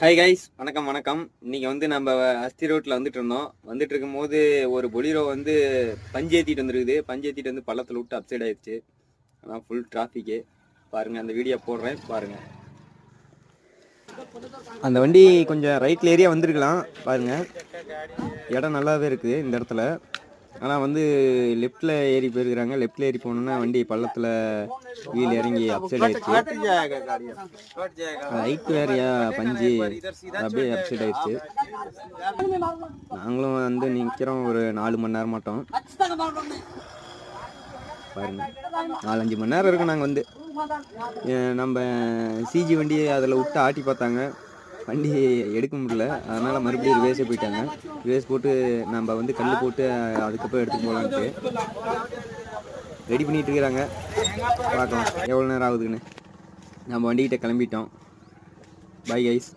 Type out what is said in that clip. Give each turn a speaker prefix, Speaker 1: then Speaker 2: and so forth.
Speaker 1: Hi guys வணக்கம் வணக்கம். இன்னைக்கு வந்து நம்ம அஸ்தி ரோட்டில் வந்துட்டு இருந்தோம். வந்துட்டு இருக்கும்போது ஒரு பொலிரோ வந்து பஞ்சு ஏற்றிட்டு வந்துருக்குது. பஞ்சு ஏற்றிட்டு வந்து பள்ளத்தில் விட்டு அப்சைட் ஆயிடுச்சு. ஆனால் ஃபுல் டிராஃபிக்கு பாருங்க அந்த வீடியோ போடுறேன் பாருங்க. அந்த வண்டி கொஞ்சம் ரைட்ல ஏரியா வந்திருக்கலாம் பாருங்க. இடம் நல்லாவே இருக்குது இந்த இடத்துல. ஆனால் வந்து லெஃப்டில் ஏறி போயிருக்கிறாங்க. லெஃப்டில் ஏறி போனோன்னா வண்டி பள்ளத்தில் வீல் இறங்கி அப்சைட் ஆயிடுச்சு. ஹைட் வேறையா பஞ்சு. அப்படியே அப்சைட் ஆயிடுச்சு. நாங்களும் வந்து நிற்கிறோம் ஒரு நாலு மணி நேரம் மாட்டோம். பாருங்க. நாலஞ்சு மணி நேரம் இருக்கும் நாங்கள் வந்து. நம்ம சிஜி வண்டியை அதில் விட்டு ஆட்டி பார்த்தாங்க. வண்டி எடுக்க முடியல. அதனால் மறுபடியும் ரிவேஸே போயிட்டாங்க. ரிவேஸ் போட்டு நம்ம வந்து கல் போட்டு அதுக்கப்புறம் எடுத்துகிட்டு போகலான்ட்டு ரெடி பண்ணிட்டு இருக்கிறாங்க. பார்க்கலாம். எவ்வளோ நேரம் ஆகுதுன்னு. நம்ம வண்டிக்கிட்ட கிளம்பிட்டோம். Bye guys